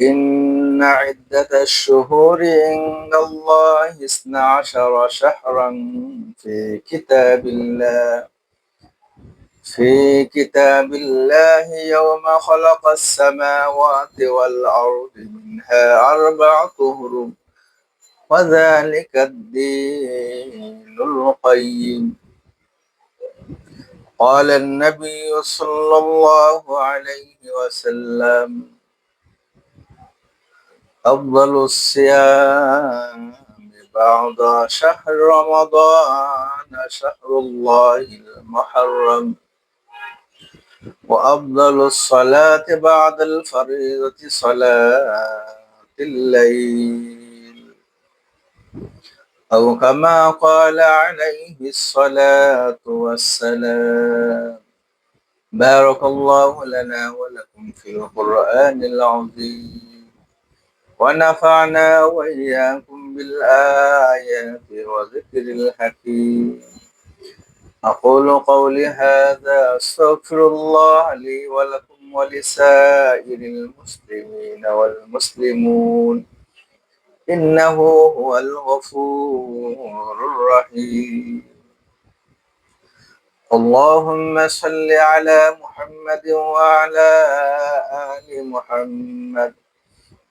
إن عدة الشهور عند الله اثنا عشر شهرا في كتاب الله. في كتاب الله يوم خلق السماوات والأرض منها أربعة هرم وذلك الدين القيم. قال النبي صلى الله عليه وسلم أفضل الصيام بعد شهر رمضان شهر الله المحرم. وأفضل الصلاة بعد الفريضة صلاة الليل. أو كما قال عليه الصلاة والسلام بارك الله لنا ولكم في القرآن العظيم. ونفعنا وإياكم بالآيات وذكر الحكيم. أقول قولي هذا أستغفر الله لي ولكم ولسائر المسلمين والمسلمون. إنه هو الغفور الرحيم. اللهم صل على محمد وعلى آل محمد.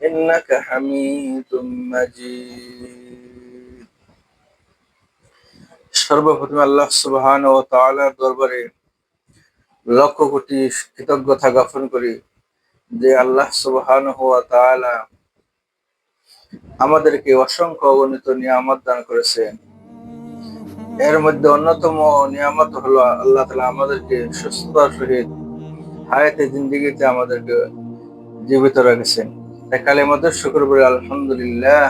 إنك حميد مجيد সর্বপ্রথম আল্লাহ সুবহান ও তাআলার দরবারে লক্ষ কোটি কৃতজ্ঞতা জ্ঞাপন করি যে আল্লাহ সুবহান ওয়া তাআলা আমাদেরকে অসংখ্য অগণিত নিয়ামত দান করেছেন এর মধ্যে অন্যতম নিয়ামত হলো আল্লাহ তালা আমাদেরকে সুস্থতার সহিত হায়াতে জিন্দিগিতে আমাদেরকে জীবিত রেখেছেন কালে মধ্যে শুক্র আলহামদুলিল্লাহ।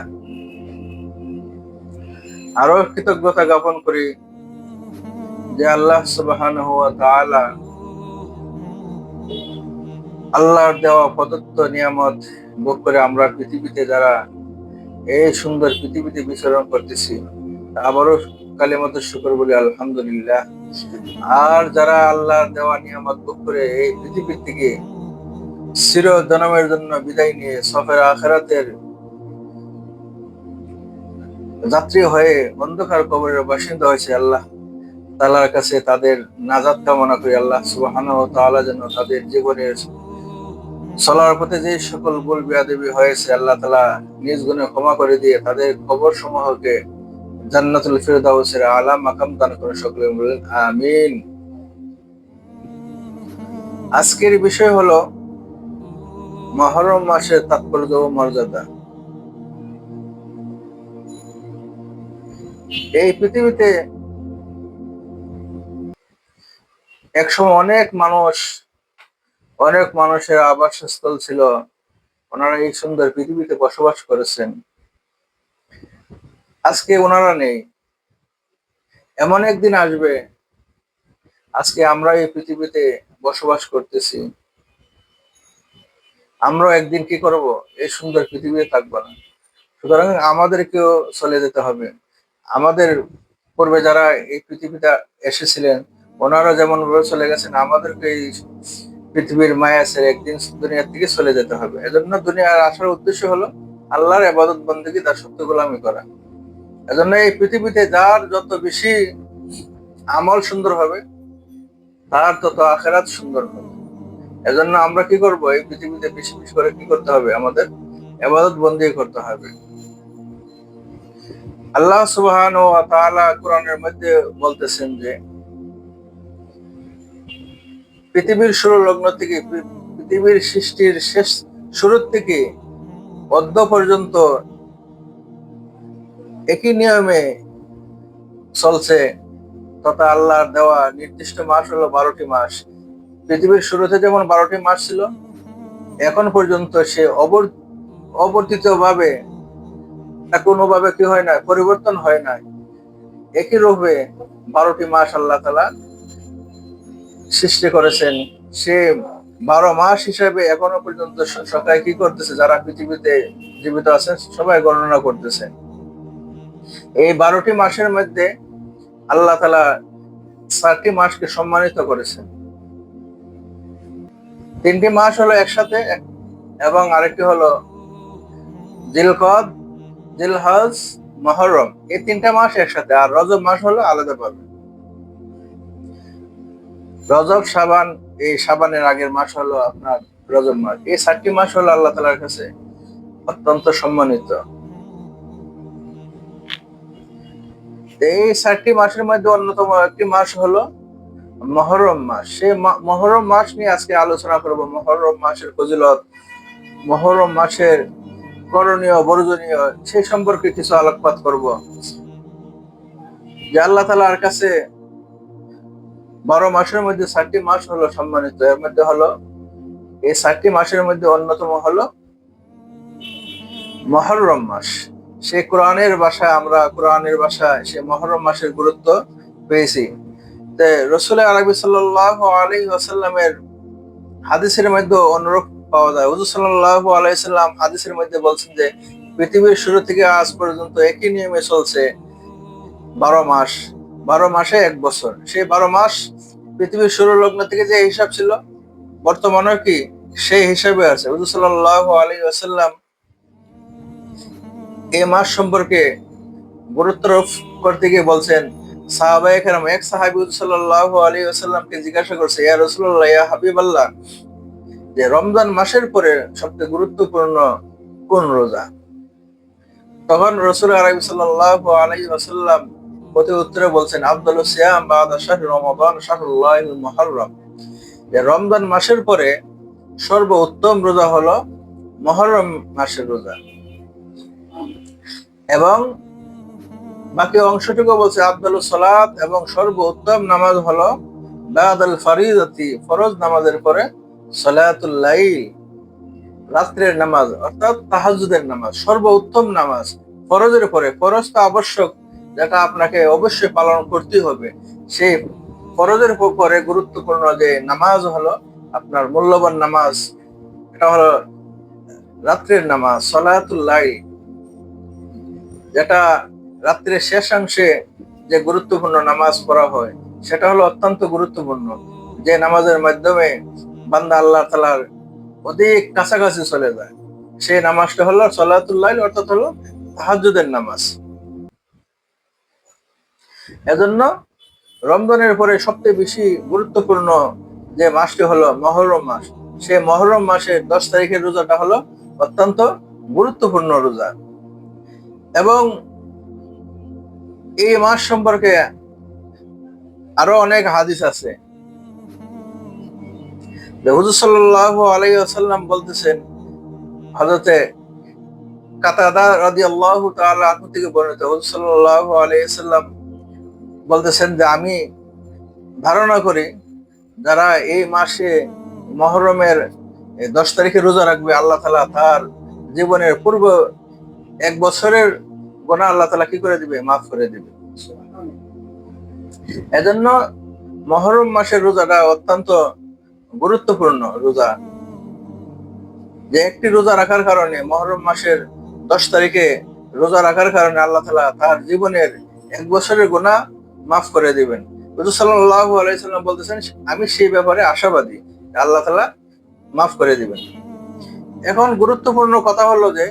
আরও কৃতজ্ঞতা জ্ঞাপন করি যে আল্লাহ সুবাহান আল্লাহর দেওয়া প্রদত্ত নিয়ামত ভোগ করে আমরা পৃথিবীতে যারা এই সুন্দর পৃথিবীতে বিচরণ করতেছি, আবারও কালের মধ্যে শুক্র বলি আলহামদুলিল্লাহ। আর যারা আল্লাহ দেওয়া নিয়ামত ভোগ করে এই পৃথিবীর থেকে চির জনমের জন্য বিদায় নিয়ে সফের আখেরাতের যাত্রী হয়ে অন্ধকার কবরের বাসিন্দা হয়েছে আল্লাহ। তালার কাছে তাদের নাজাত কামনা করি আল্লাহ সুবাহান তাআলা যেন তাদের জীবনের চলার পথে যে সকল ভুল বিয়াদেবী হয়েছে আল্লাহ তালা নিজ গুণে ক্ষমা করে দিয়ে তাদের কবর সমূহকে জান্নাতুল ফিরদাউসের আলা মাকাম দান করে সকলে বলেন, আমিন। আজকের বিষয় হলো মহরম মাসের তাৎপর্য ও মর্যাদা। এই পৃথিবীতে একসময় অনেক মানুষ, অনেক মানুষের আবাসস্থল ছিল। ওনারা এই সুন্দর পৃথিবীতে বসবাস করেছেন। আজকে ওনারা নেই। এমন একদিন আসবে, আজকে আমরা এই পৃথিবীতে বসবাস করতেছি। আমরাও একদিন কি করব? এই সুন্দর পৃথিবীতে থাকব না। সুতরাং আমাদেরকেও চলে যেতে হবে। আমাদের পূর্বে যারা এই পৃথিবীতে এসেছিলেন, ওনারা যেমন ভাবে চলে গেছেন, আমাদেরকে এই পৃথিবীর মায়া একদিন দুনিয়ার থেকে চলে যেতে হবে। এজন্য দুনিয়ার আসার উদ্দেশ্য হলো আল্লাহর আবাদত বন্দী তার সত্য গোলামি করা। এজন্য এই পৃথিবীতে যার যত বেশি আমল সুন্দর হবে, তার তত আখেরাত সুন্দর হবে। এজন্য আমরা কি করব? এই পৃথিবীতে বেশি বেশি করে কি করতে হবে? আমাদের আবাদত বন্দী করতে হবে। আল্লাহ সুবহান ও তাআলা কোরআনের মধ্যে বলতেছেন যে, পৃথিবীর শুরু লগ্ন থেকে, পৃথিবীর সৃষ্টির শেষ শুরুর থেকে অদ্য পর্যন্ত একই নিয়মে চলছে, তথা আল্লাহর দেওয়া নির্দিষ্ট মাস হলো বারোটি মাস। পৃথিবীর শুরুতে যেমন বারোটি মাস ছিল, এখন পর্যন্ত সে অবর অবর্তিত ভাবে কোনোভাবে কি হয় না, পরিবর্তন হয় না একই রূপে বারোটি মাস আল্লাহ তালা সৃষ্টি করেছেন। সে বারো মাস হিসাবে এখনও পর্যন্ত সবাই কি করতেছে, যারা পৃথিবীতে জীবিত আছেন, সবাই গণনা করতেছে। এই বারোটি মাসের মধ্যে আল্লাহ তালা চারটি মাসকে সম্মানিত করেছেন। তিনটি মাস হলো একসাথে, এবং আরেকটি হলো জিলকদ, জিলহজ, মহরম। এই তিনটা মাস একসাথে, আর রজব মাস হলো আলাদা পাবে রজব সাবান এই সাবানের আগের মাস হলো আপনার রজব মাস। এই চারটি মাস হলো আল্লাহ তালার কাছে অত্যন্ত সম্মানিত। এই চারটি মাসের মধ্যে অন্যতম একটি মাস হলো মহরম মাস। সে মহরম মাস নিয়ে আজকে আলোচনা করব। মহরম মাসের ফজিলত, মহরম মাসের করণীয়, বর্জনীয়, সেই সম্পর্কে কিছু আলোকপাত করব। যে আল্লাহ তালার কাছে বারো মাসের মধ্যে চারটি মাস হলো সম্মানিত। এর মধ্যে হলো, এই চারটি মাসের মধ্যে অন্যতম হলো মহরম মাস। সে কোরআনের ভাষায় আমরা কোরআনের ভাষায় সে মহরম মাসের গুরুত্ব পেয়েছি। রসুল আরবি সাল্লাহ আলী ওয়াসাল্লামের হাদিসের মধ্যে অনুরূপ পাওয়া যায়। হুজুর সাল্লাহ আলাইসাল্লাম হাদিসের মধ্যে বলছেন যে, পৃথিবীর শুরু থেকে আজ পর্যন্ত একই নিয়মে চলছে বারো মাস। বারো মাসে এক বছর। সেই বারো মাস পৃথিবীর শুরু লগ্ন থেকে যে হিসাব ছিল বর্তমানে কি সেই হিসাবে আছে। হুজুর সাল্লাহ আলী এই মাস সম্পর্কে গুরুত্ব করতে গিয়ে বলছেন সাহাবায়ে কেরাম, এক সাহাবী হুজুর সাল্লাল্লাহু আলাইহি ওয়াসাল্লামকে জিজ্ঞাসা করছে, ইয়া রাসূলুল্লাহ, ইয়া হাবিবাল্লাহ, যে রমজান মাসের পরে সবচেয়ে গুরুত্বপূর্ণ কোন রোজা? তখন রসুল আরবি সাল্লাল্লাহু আলাইহি ওয়াসাল্লাম প্রতি উত্তরে বলছেন আব্দুল সিয়াম বাদা শাহর রমাদান, শাহরুল্লাহিল মুহররম। যে রমজান মাসের পরে সর্ব উত্তম রোজা হলো মহরম মাসের রোজা। এবং বাকি অংশটুকু বলছে আব্দুল সালাত এবং সর্ব উত্তম নামাজ হলো বাদাল ফারিদাতি, ফরজ নামাজের পরে সালাতুল রাত্রের নামাজ অর্থাৎ তাহাজুদের নামাজ সর্ব উত্তম নামাজ, ফরজের পরে। ফরজ তো আবশ্যক, যেটা আপনাকে অবশ্যই পালন করতে হবে। সেই ফরজের পরে গুরুত্বপূর্ণ যে নামাজ হলো আপনার মূল্যবান নামাজ, এটা হলো রাত্রের নামাজ, সলাতুল যেটা রাত্রের শেষাংশে যে গুরুত্বপূর্ণ নামাজ পড়া হয়, সেটা হলো অত্যন্ত গুরুত্বপূর্ণ। যে নামাজের মাধ্যমে বান্দা আল্লাহ তালার অধিক কাছাকাছি চলে যায়। সেই নামাজটা হলো সলাতুল্লাহ অর্থাৎ হলো তাহাজুদের নামাজ। এজন্য রমজানের পরে সবচেয়ে বেশি গুরুত্বপূর্ণ যে মাসটি হলো মহরম মাস। সেই মহরম মাসের দশ তারিখের রোজাটা হলো অত্যন্ত গুরুত্বপূর্ণ রোজা। এবং এই মাস সম্পর্কে আরও অনেক হাদিস আছে। হুজুর সাল্লাহ আলাইসাল্লাম বলতেছেন হজরতে কাতাদা রাদি আল্লাহ তাআলা থেকে বর্ণিত, হুজুর সাল্লাহ বলতেছেন যে, আমি ধারণা করি যারা এই মাসে মহরমের দশ তারিখে রোজা রাখবে, আল্লাহ তালা তার জীবনের পূর্ব এক বছরের গোনা আল্লাহ তালা কি করে দিবে? মাফ করে দিবে। এজন্য মহরম মাসের রোজাটা অত্যন্ত গুরুত্বপূর্ণ রোজা। যে একটি রোজা রাখার কারণে মহরম মাসের দশ তারিখে রোজা রাখার কারণে আল্লাহ তালা তার জীবনের এক বছরের গোনা মাফ করে দিবেন। হুজুর সাল্লাল্লাহু সাল্লাম বলতেছেন, আমি সেই ব্যাপারে আশাবাদী, আল্লাহ তালা মাফ করে দিবেন। এখন গুরুত্বপূর্ণ কথা হলো যে,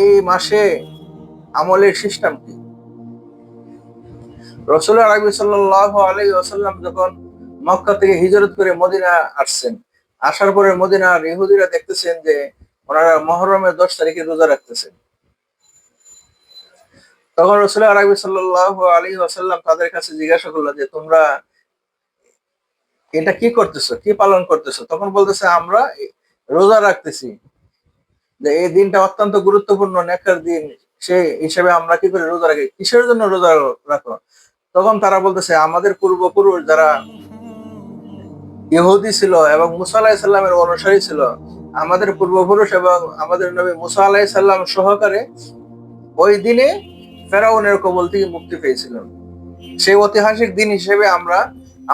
এই মাসে আমলের সিস্টেম কি? রসুল আরবি সাল্লাহ আলাই ওসাল্লাম যখন মক্কা থেকে হিজরত করে মদিনা আসছেন, আসার পরে মদিনার ইহুদিরা দেখতেছেন যে ওনারা মহরমের দশ তারিখে রোজা রাখতেছেন। তখন রসুল আরবি সাল্লাহ আলী ওসাল্লাম তাদের কাছে জিজ্ঞাসা করল যে, তোমরা এটা কি করতেছো? কি পালন করতেছো? তখন বলতেছে, আমরা রোজা রাখতেছি। যে এই দিনটা অত্যন্ত গুরুত্বপূর্ণ নেকার দিন সে হিসেবে আমরা কি করে রোজা রাখি? কিসের জন্য রোজা রাখো? তখন তারা বলতেছে, আমাদের পূর্বপুরুষ যারা ইহুদি ছিল এবং মুসা আলাহি সাল্লামের অনুসারী ছিল, আমাদের পূর্বপুরুষ এবং আমাদের নবী মুসা আলাহি সাল্লাম সহকারে ওই দিনে ফেরাউনের কবল থেকে মুক্তি পেয়েছিলেন সেই ঐতিহাসিক দিন হিসেবে আমরা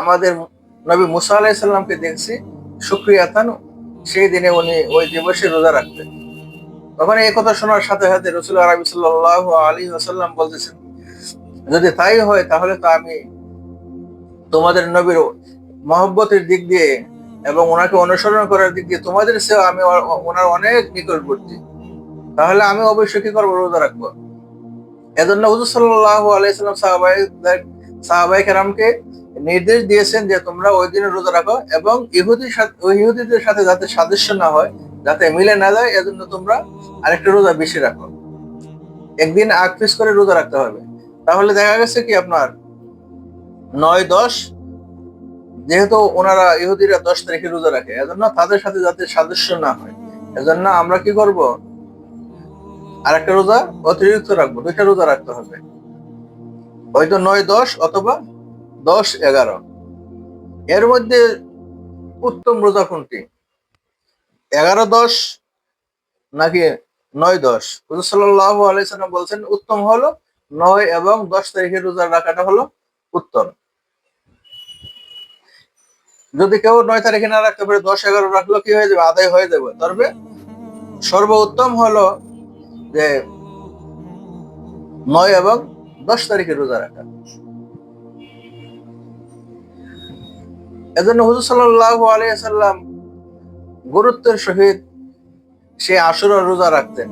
আমাদের নবী মুসা আলাহি সাল্লামকে দেখছি সুক্রিয়া তানু সেই দিনে উনি ওই দিবসে রোজা রাখতেন। তখন এই কথা শোনার সাথে সাথে রসুল আরবি সাল্লাহ আলী আসাল্লাম বলতেছেন, যদি তাই হয়, তাহলে তো আমি তোমাদের নবীর মহব্বতের দিক দিয়ে এবং ওনাকে অনুসরণ করার দিক দিয়ে তোমাদের সে আমি ওনার অনেক নিকটবর্তী। তাহলে আমি অবশ্যই কি করব? রোজা রাখব? এজন্য হুজুর সাল্লাহ আলাইসাল্লাম সাহাবাই সাহাবাই কেরামকে নির্দেশ দিয়েছেন যে তোমরা ওই দিনে রোজা রাখো এবং ইহুদির সাথে ইহুদিদের সাথে যাতে সাদৃশ্য না হয়, যাতে মিলে না যায়, এজন্য তোমরা আরেকটা রোজা বেশি রাখো। একদিন আগ পিস করে রোজা রাখতে হবে। তাহলে দেখা গেছে কি আপনার? নয় দশ, যেহেতু ওনারা ইহুদিরা দশ তারিখে রোজা রাখে, এজন্য তাদের সাথে যাতে সাদৃশ্য না হয়। এজন্য আমরা কি করব? আর একটা রোজা অতিরিক্ত রাখব, দুইটা রোজা রাখতে হবে। হয়তো নয়, দশ অথবা দশ, এগারো। এর মধ্যে উত্তম রোজা কোনটি? এগারো, দশ নাকি নয়, দশ? সাল্লাহ আলাইসাল্লাম বলছেন, উত্তম হলো নয় এবং দশ তারিখের রোজা রাখাটা হলো উত্তম। যদি কেউ নয় তারিখে না রাখতে পারে, দশ, এগারো রাখল কি হয়ে যাবে? আদায় হয়ে যাবে। তবে সর্বোত্তম হলো যে নয় এবং দশ তারিখে রোজা রাখা। এজন্য হুজুর সাল্লাহ আলিয়াল্লাম গুরুত্বের সহিত সে আসর রোজা রাখতেন।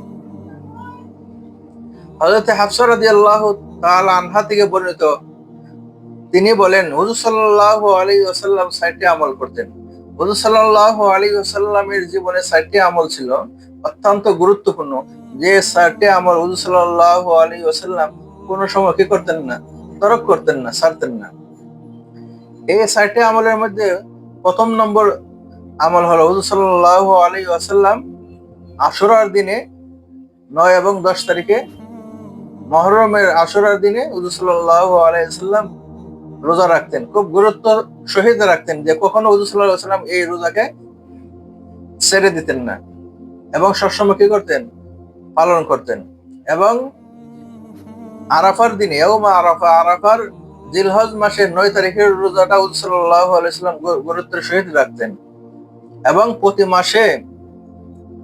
হজরত হাফসর রাদি আল্লাহ তাআলা আনহা থেকে বর্ণিত তিনি বলেন, হুজুর সাল্লাহ আলী সাইটে আমল করতেন। হুজুর সাল্লাহ আলী জীবনে সাইটে আমল ছিল অত্যন্ত গুরুত্বপূর্ণ। যে সাইটে আমল হুজুর সাল্লাহ আলী ওসাল্লাম কোন সময় কি করতেন না, তরক করতেন না, ছাড়তেন না। এই সাইটে আমলের মধ্যে প্রথম নম্বর আমল হলো, হুজুর সাল্লাহ আলী ওয়াসাল্লাম আশুরার দিনে নয় এবং দশ তারিখে মহরমের আশুরার দিনে হুজুর সাল্লাহ আলাইসাল্লাম রোজা রাখতেন। খুব গুরুত্ব সহিত রাখতেন যে কখনো হুজুর সাল্লাহ এই রোজাকে ছেড়ে দিতেন না। এবং সবসময় কি করতেন? পালন করতেন। এবং আরাফার দিনে আরাফা, আরাফার জিলহজ মাসের নয় তারিখের রোজাটা উদ্সাল্লাহ আলাইসাল্লাম গুরুত্বের সহিত রাখতেন। এবং প্রতি মাসে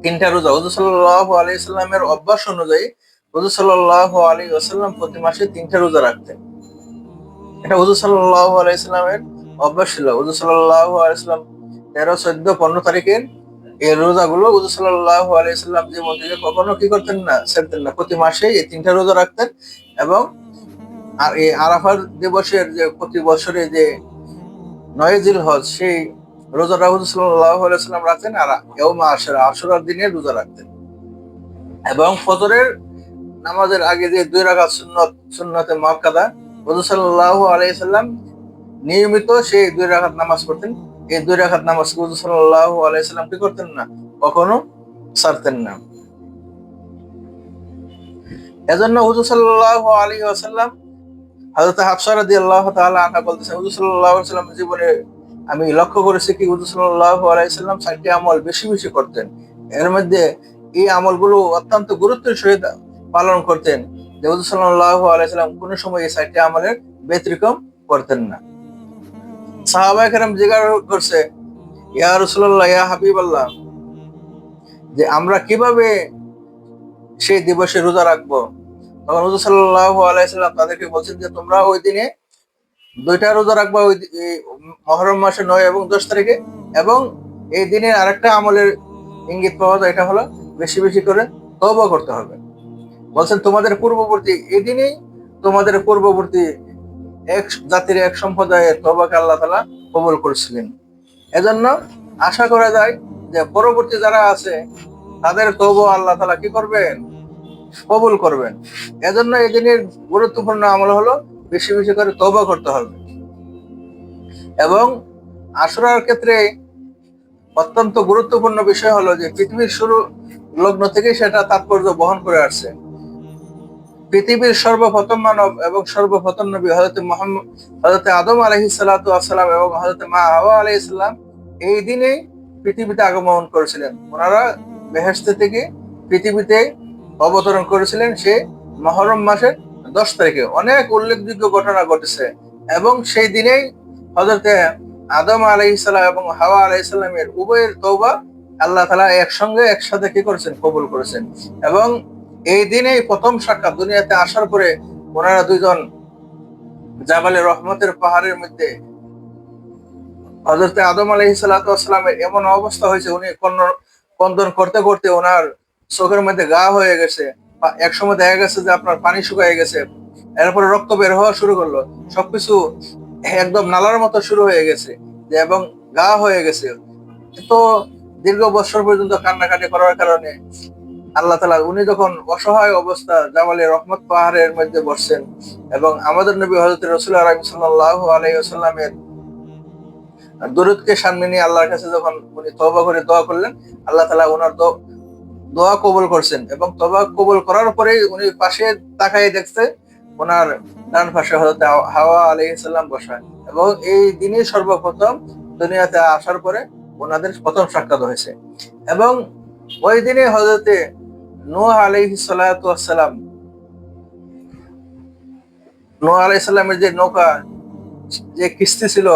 তিনটা রোজা, হুজুর আলাইসাল্লামের অভ্যাস অনুযায়ী হুজুর সাল্লাহ আলী আসাল্লাম প্রতি মাসে তিনটা রোজা রাখতেন। এটা হুজুর সাল্লাহ আলাইসাল্লামের অভ্যাস ছিল। হুজুর সাল্লাহ আলাইসাল্লাম তেরো, চোদ্দ, পনেরো তারিখের এই রোজাগুলো হুজুর সাল্লাহ আলাইসাল্লাম জীবন থেকে কখনো কি করতেন না, ছেড়তেন না। প্রতি মাসে এই তিনটা রোজা রাখতেন এবং আর এই আরাফার দিবসের যে প্রতি বছরে যে নয় হজ সেই রোজা রাহুল সাল্লাম রাখতেন আর এওমা আশরা, আশরার দিনে রোজা রাখতেন। এবং ফজরের নামাজের আগে যে দুই রাখা সুন্নত, সুন্নতে মাকাদা রোজা সাল্লাহ আলাইসাল্লাম নিয়মিত সেই দুই রাখাত নামাজ পড়তেন। এই দুই নামাজ সাল্লাহ আলাইসাল্লাম কি করতেন না? কখনো না। এজন্য হুজুর সাল্লাহ আলী আসাল্লাম আল্লাহ হুজুর সাল্লাম জীবনে আমি লক্ষ্য করেছি কি হুজুর আলাইহি সাল্লাম চারটি আমল বেশি বেশি করতেন। এর মধ্যে এই আমলগুলো অত্যন্ত গুরুত্বের সহিত পালন করতেন। যে হুজুর সাল্লাল্লাহু আলাইহি সাল্লাম কোনো সময় এই চারটি আমলের ব্যতিক্রম করতেন না। সাহাবায়ে কেরাম জিজ্ঞাসা করছে, ইয়া রাসূলুল্লাহ, ইয়া হাবিবাল্লাহ, যে আমরা কীভাবে সেই দিবসে রোজা রাখব? তখন হুজুর সাল্লাহ আলাইসাল্লাম তাদেরকে বলছেন যে, তোমরা ওই দিনে দুইটা রোজা রাখবা, ওই মহরম মাসে নয় এবং দশ তারিখে এবং এই দিনে আরেকটা আমলের ইঙ্গিত পাওয়া যায়, এটা হলো বেশি বেশি করে তওবা করতে হবে। বলছেন, তোমাদের পূর্ববর্তী, এই দিনেই তোমাদের পূর্ববর্তী এক জাতির এক সম্প্রদায়ের তবাকে আল্লাহ তালা কবুল করেছিলেন। এজন্য আশা করা যায় যে পরবর্তী যারা আছে, তাদের তবু আল্লাহ তালা কি করবেন? কবুল করবেন। এজন্য এই দিনের গুরুত্বপূর্ণ আমল হলো বেশি বেশি করে তবা করতে হবে। এবং আশুরার ক্ষেত্রে অত্যন্ত গুরুত্বপূর্ণ বিষয় হলো যে পৃথিবীর শুরু লগ্ন থেকে সেটা তাৎপর্য বহন করে আসছে। পৃথিবীর সর্বপ্রথম মানব এবং সর্বপ্রথম নবী হজরত মোহাম্মদ হজরত আদম আলহি সালাম এবং হজরত মা হাওয়া আলহি সাল্লাম এই দিনে পৃথিবীতে আগমন করেছিলেন। ওনারা বেহেস্ত থেকে পৃথিবীতে অবতরণ করেছিলেন সে মহরম মাসের দশ তারিখে। অনেক উল্লেখযোগ্য ঘটনা ঘটেছে এবং সেই দিনেই হজরতে আদম আলাইসাল্লাম এবং হাওয়া আলাইসাল্লামের উভয়ের তৌবা আল্লাহ তালা একসঙ্গে একসাথে কি করেছেন? কবুল করেছেন। এবং এই দিনেই প্রথম সাক্ষাৎ দুনিয়াতে আসার পরে ওনারা দুইজন জাবালে রহমতের পাহাড়ের মধ্যে হজরতে আদম আলহি সাল্লামের এমন অবস্থা হয়েছে, উনি কন্দন করতে করতে ওনার চোখের মধ্যে গা হয়ে গেছে। একসময় দেখা গেছে যে আপনার পানি শুকিয়ে গেছে। এরপরে রক্ত বের হওয়া শুরু করল। সবকিছু একদম নালার মতো শুরু হয়ে গেছে এবং গা হয়ে গেছে। তো দীর্ঘ বছর পর্যন্ত কান্নাকাটি করার কারণে আল্লাহ তালা উনি যখন অসহায় অবস্থা জামালে রহমত পাহাড়ের মধ্যে বসছেন এবং আমাদের নবী হজরত রসুল আলম সাল্লাহ আলাইসাল্লামের দরুদকে সামনে নিয়ে আল্লাহর কাছে যখন উনি তবা করে দোয়া করলেন, আল্লাহ তালা ওনার দোয়া কবুল করছেন এবং তবা কবুল করার পরেই উনি পাশে তাকাই দেখছে ওনার ডান পাশে হজরত হাওয়া আলাইসাল্লাম বসা এবং এই দিনই সর্বপ্রথম দুনিয়াতে আসার পরে ওনাদের প্রথম সাক্ষাৎ হয়েছে এবং ওই দিনে হজরতে নোহ নোহ যে নৌকা, যে কিস্তি ছিল,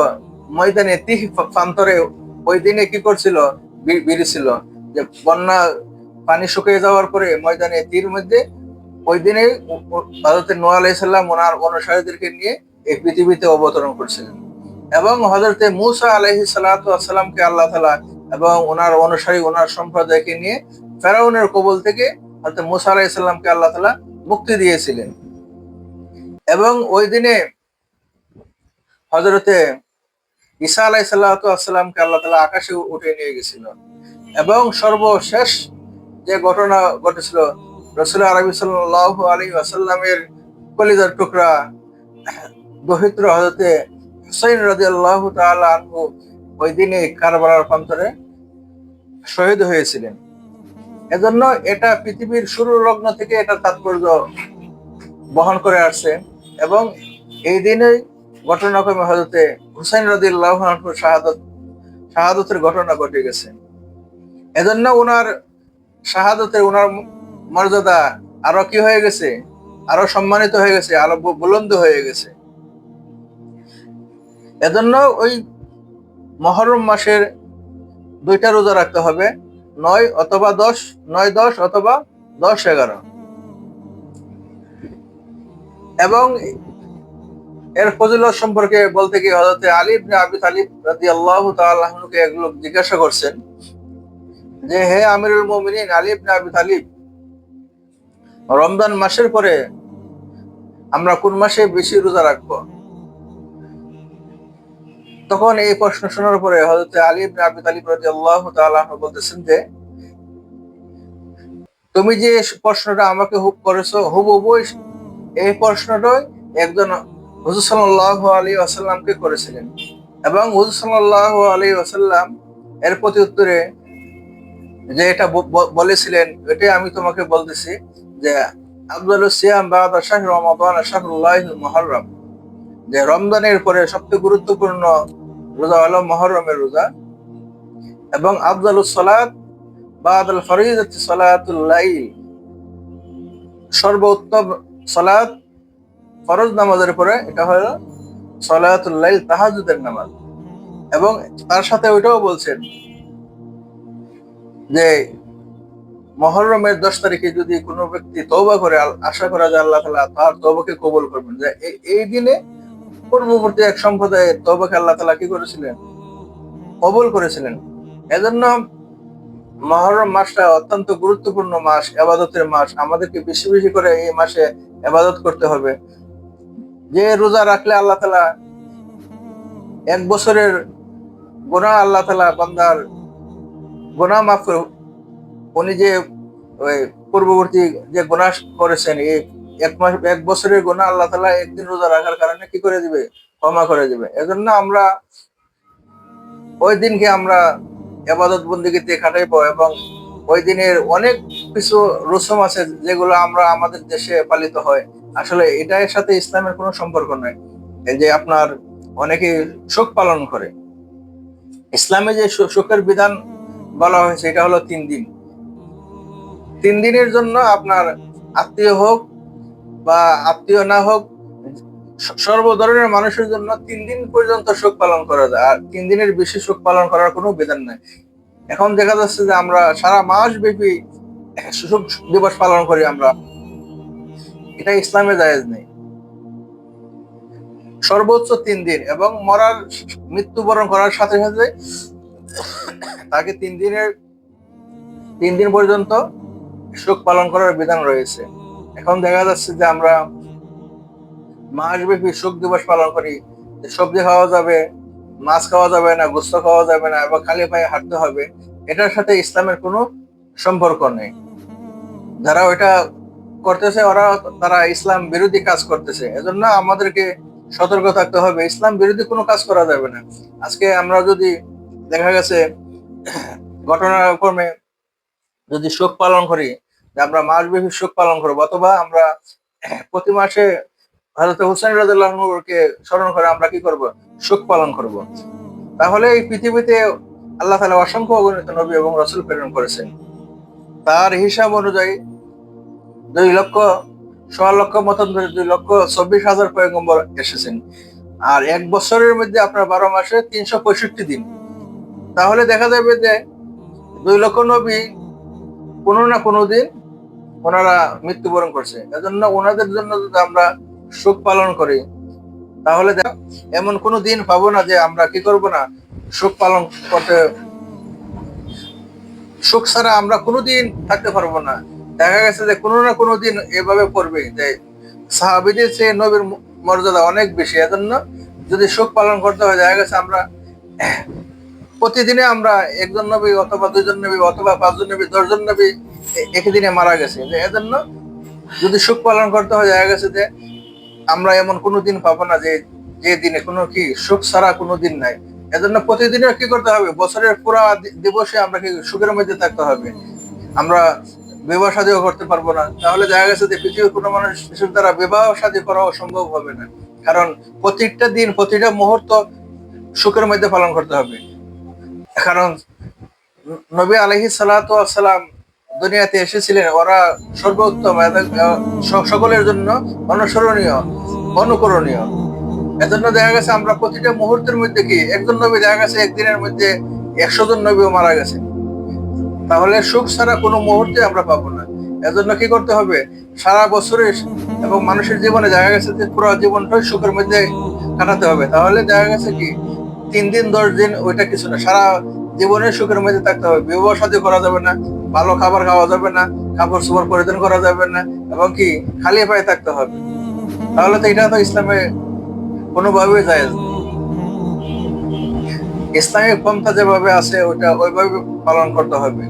ময়দানে তিহ প্রান্তরে, ওই দিনে কি করছিল? বি- বিড়িছিল। যে বন্যা পানি শুকিয়ে যাওয়ার পরে ময়দানে তীর মধ্যে, ওই দিনে নোয়া আলাইসাল্লাম ওনার অনুসারীদেরকে নিয়ে এই পৃথিবীতে অবতরণ করছিলেন। এবং হজরতে মুসা আলহি সাল্লামকে আল্লাহ তালা এবং ওনার অনুসারী, ওনার সম্প্রদায়কে নিয়ে ফেরাউনের কবল থেকে হজরত মুসা আলাইসাল্লামকে আল্লাহ তালা মুক্তি দিয়েছিলেন। এবং ওই দিনে হজরতে ঈসা আলাই সাল্লাহামকে আল্লাহ তালা আকাশে উঠে নিয়ে গেছিল। এবং সর্বশেষ যে ঘটনা ঘটেছিল, রসুল আরবি সাল্লাহ আলী আসাল্লামের কলিজার টুকরা, দহিত্র হজরতে হুসাইন রাজি আল্লাহ আনহু ওই দিনে কারবালার প্রান্তরে শহীদ হয়েছিলেন। এজন্য এটা পৃথিবীর শুরু লগ্ন থেকে এটা তাৎপর্য বহন করে আসছে এবং এই দিনেই ঘটনাক্রমে হজরতে হুসাইন রদিল্লাহ শাহাদত, শাহাদতের ঘটনা ঘটে গেছে। এজন্য ওনার শাহাদতের ওনার মর্যাদা আরও কি হয়ে গেছে? আরও সম্মানিত হয়ে গেছে, আরও বুলন্দ হয়ে গেছে। এজন্য ওই মহরম মাসের দুইটা রোজা রাখতে হবে। নয় অথবা দশ, নয় দশ অথবা দশ এগারো। এবং এর ফজিলত সম্পর্কে বলতে গিয়ে হজরতে আলী ইবনে আবি তালিব রাদিয়াল্লাহু তাআলা আনহুকে এক লোক জিজ্ঞাসা করছেন যে, হে আমিরুল মুমিনিন, আলী ইবনে আবি তালিব, রমজান মাসের পরে আমরা কোন মাসে বেশি রোজা রাখব? তখন এই প্রশ্ন শোনার পরে হজরতে আলী ইবনে আবি তালিব রাদিয়াল্লাহু তাআলা বলতেছেন যে, তুমি যে প্রশ্নটা আমাকে হুব করেছ হুবহু এই প্রশ্নটাই একজন হুজুর সাল্লাহ আলী আসাল্লামকে করেছিলেন। এবং হুজুর সাল্লাহ আলী আসাল্লাম এর প্রতি উত্তরে যে এটা বলেছিলেন, এটাই আমি তোমাকে বলতেছি যে আব্দুল সিয়াম বা শাহ রমাদান শাহরুল্লাহ মহরম যে রমজানের পরে সবচেয়ে গুরুত্বপূর্ণ রোজা হলো মহরমের রোজা। এবং আফজাল সালাত, বাদাল ফরিদত সালাতুল লাইল। সর্বোত্তম সালাত ফরজ নামাজের পরে এটা হলো সলাতুল্লাইল তাহাজুদের নামাজ। এবং তার সাথে ওইটাও বলছেন যে মহরমের দশ তারিখে যদি কোনো ব্যক্তি তৌবা করে, আশা করা যায় আল্লাহ তালা তার তৌবাকে কবল করবেন। যে এই দিনে পূর্ববর্তী এক সম্প্রদায়ের তৌবাকে আল্লাহ তালা কি করেছিলেন? কবুল করেছিলেন। এজন্য মহরম মাসটা অত্যন্ত গুরুত্বপূর্ণ মাস, এবাদতের মাস। আমাদেরকে বেশি বেশি করে এই মাসে এবাদত করতে হবে। যে রোজা রাখলে আল্লাহ তালা এক বছরের গোনা আল্লাহ তালা বান্দার গোনা মাফ উনি যে ওই পূর্ববর্তী যে গোনা করেছেন, এই এক মাস, এক বছরের গোনা আল্লাহ তালা একদিন রোজা রাখার কারণে কি করে দিবে? ক্ষমা করে দিবে। এজন্য আমরা ওই দিনকে আমরা এবাদত বন্দিগিতে কাটাইবো এবং ওই দিনের অনেক কিছু রসম আছে যেগুলো আমরা আমাদের দেশে পালিত হয়। আসলে এটার সাথে ইসলামের কোনো সম্পর্ক নয় এই যে আপনার অনেকে শোক পালন করে। ইসলামে যে শোকের বিধান বলা হয়েছে, এটা হলো তিন দিন। তিন দিনের জন্য আপনার আত্মীয় হোক বা আত্মীয় না হোক সর্ব ধরনের মানুষের জন্য তিন দিন পর্যন্ত শোক পালন করা যায়। আর তিন দিনের বেশি শোক পালন করার কোনো বিধান নাই। এখন দেখা যাচ্ছে যে আমরা সারা মাস ব্যাপী শোক দিবস পালন করি আমরা। এটা ইসলামে জায়েজ নেই। সর্বোচ্চ তিন দিন এবং মরার মৃত্যুবরণ করার সাথে সাথে তাকে তিন দিনের, তিন দিন পর্যন্ত শোক পালন করার বিধান রয়েছে। এখন দেখা যাচ্ছে যে আমরা মাসব্যাপী শোক দিবস পালন করি। সবজি খাওয়া যাবে, মাছ খাওয়া যাবে না, গোস্ত খাওয়া যাবে না এবং খালি পায়ে হাঁটতে হবে, এটার সাথে ইসলামের কোনো সম্পর্ক নেই। যারা ওইটা করতেছে, ওরা তারা ইসলাম বিরোধী কাজ করতেছে। এজন্য আমাদেরকে সতর্ক থাকতে হবে। ইসলাম বিরোধী কোনো কাজ করা যাবে না। আজকে আমরা যদি দেখা গেছে, ঘটনাক্রমে যদি শোক পালন করি যে আমরা মাসব্যাপী শোক পালন করব অথবা আমরা প্রতি মাসে হজরত হুসেন রাজুল্লাহকে স্মরণ করে আমরা কি করব? শোক পালন করব। তাহলে এই পৃথিবীতে আল্লাহ তালা অসংখ্য অগণিত নবী এবং রসুল প্রেরণ করেছেন। তার হিসাব অনুযায়ী দুই লক্ষ, সোয়া লক্ষ, মতন ধরে দুই লক্ষ, চব্বিশ হাজার পয়গম্বর এসেছেন। আর এক বছরের মধ্যে আপনার বারো মাসে তিনশো পঁয়ষট্টি দিন। তাহলে দেখা যাবে যে দুই লক্ষ নবী কোনো না কোনো দিন ওনারা মৃত্যুবরণ করছে। এজন্য ওনাদের জন্য যদি আমরা শোক পালন করি, তাহলে এমন কোনো দিন পাবো না যে আমরা কি করব না শোক পালন করতে শোক ছাড়া আমরা কোনোদিন থাকতে পারব না। দেখা গেছে যে কোনো না কোনো দিন এভাবে পড়বে যে সাহাবিদের চেয়ে নবীর মর্যাদা অনেক বেশি। এজন্য যদি শোক পালন করতে হয়, দেখা গেছে আমরা প্রতিদিনে আমরা একজন নবী অথবা দুইজন নবী অথবা পাঁচজন নবী, দশজন নবী এ- একই দিনে মারা গেছে। যে এজন্য যদি শোক পালন করতে হয়, দেখা গেছে যে আমরা এমন কোনো দিন পাবো না যে যে দিনে কোনো কি সুখ ছাড়া কোনো দিন নাই। এজন্য প্রতিদিনের কি করতে হবে? বছরের পুরা দিবসে আমরা কি সুখের মধ্যে থাকতে হবে? আমরা বিবাহ শাদীও করতে পারব না। তাহলে দেখা গেছে যে পৃথিবীর কোনো মানুষ শিশুর দ্বারা বিবাহ শাদী করাও সম্ভব হবে না। কারণ প্রতিটা দিন, প্রতিটা মুহূর্ত সুখের মধ্যে পালন করতে হবে। কারণ নবী আলহি সালাম দুনিয়াতে এসেছিলেন। ওরা সর্বোত্তম সকলের জন্য অনুসরণীয়, অনুকরণীয়। এজন্য দেখা গেছে আমরা প্রতিটা মুহূর্তের মধ্যে কি, একজন নবী দেখা গেছে একদিনের মধ্যে একশো জন নবীও মারা গেছে। তাহলে সুখ ছাড়া কোনো মুহূর্তে আমরা পাবো না। এজন্য কি করতে হবে? সারা বছরে এবং মানুষের জীবনে দেখা গেছে যে পুরো জীবনটাই সুখের মধ্যে কাটাতে হবে। তাহলে দেখা গেছে কি তিন দিন, দশ দিন ওইটা কিছু না। সারা জীবনের সুখের মধ্যে থাকতে হবে। বিবাহ সাথে করা যাবে না, ভালো খাবার খাওয়া যাবে না, কাপড় চোপড় পরিধান করা যাবে না, এবং কি, খালি পায়ে থাকতে হবে। তাহলে তো এটা তো ইসলামে কোনোভাবে যায় ইসলামিক পন্থা যেভাবে আছে ওটা ওইভাবে পালন করতে হবে।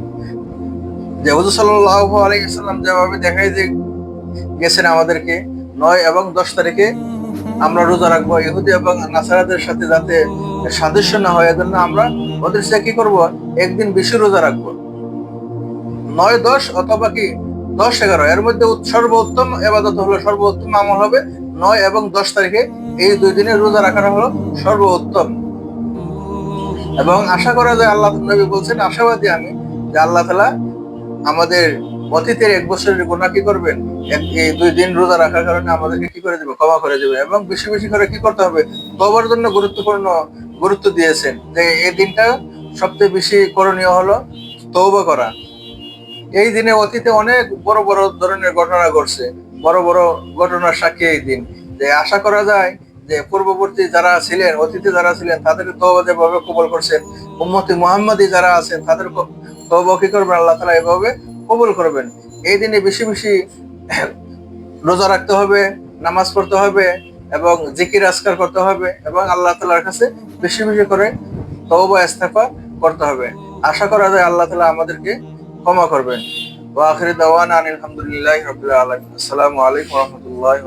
যে হুজুর সাল্লাল্লাহু আলাইহি সাল্লাম যেভাবে দেখাই যে গেছেন আমাদেরকে, নয় এবং দশ তারিখে আমরা রোজা রাখব, ইহুদি এবং নাসারাদের সাথে যাতে সাদৃশ্য না হয়, এজন্য আমরা ওদের সাথে কি করব? একদিন বেশি রোজা রাখব। নয়, দশ অথবা কি? দশ, এগারো। এর মধ্যে সর্বোত্তম এবাদত হলো, সর্বোত্তম আমল হবে নয় এবং দশ তারিখে। এই দুই দিনে রোজা রাখাটা হলো সর্বোত্তম। এবং আশা করা যায় আল্লাহ নবী বলছেন, আশাবাদী আমি যে আল্লাহ তালা আমাদের অতীতের এক বছরের গুণা কি করবেন? দুই দিন রোজা রাখার কারণে আমাদেরকে কি করে দেবে? ক্ষমা করে দেবে এবং বেশি বেশি করে কি করতে হবে? তবার জন্য গুরুত্বপূর্ণ গুরুত্ব দিয়েছেন যে এই দিনটা সবচেয়ে বেশি করণীয় হলো তৌবা করা। এই দিনে অতীতে অনেক বড় বড় ধরনের ঘটনা ঘটছে। বড় বড় ঘটনার সাক্ষী এই দিন। যে আশা করা যায় যে পূর্ববর্তী যারা ছিলেন, অতীতে যারা ছিলেন, তাদের তওবা যেভাবে কবল করছেন, উম্মতি মুহাম্মাদি যারা আছেন, তাদের তওবা কি করবেন? আল্লাহ তালা এভাবে কবুল করবেন। এই দিনে বেশি বেশি রোজা রাখতে হবে, নামাজ পড়তে হবে এবং জিকির, আজকার করতে হবে এবং আল্লাহ তালার কাছে বেশি বেশি করে তওবা ইস্তফা করতে হবে। আশা করা যায় আল্লাহ তালা আমাদেরকে ক্ষমা করবেন। ওয়াখির দাওয়ান দাওয়ানা আনিল হামদুলিল্লাহি রাব্বিল আলামিন। আসসালামু আলাইকুম রাহমাতুল্লাহি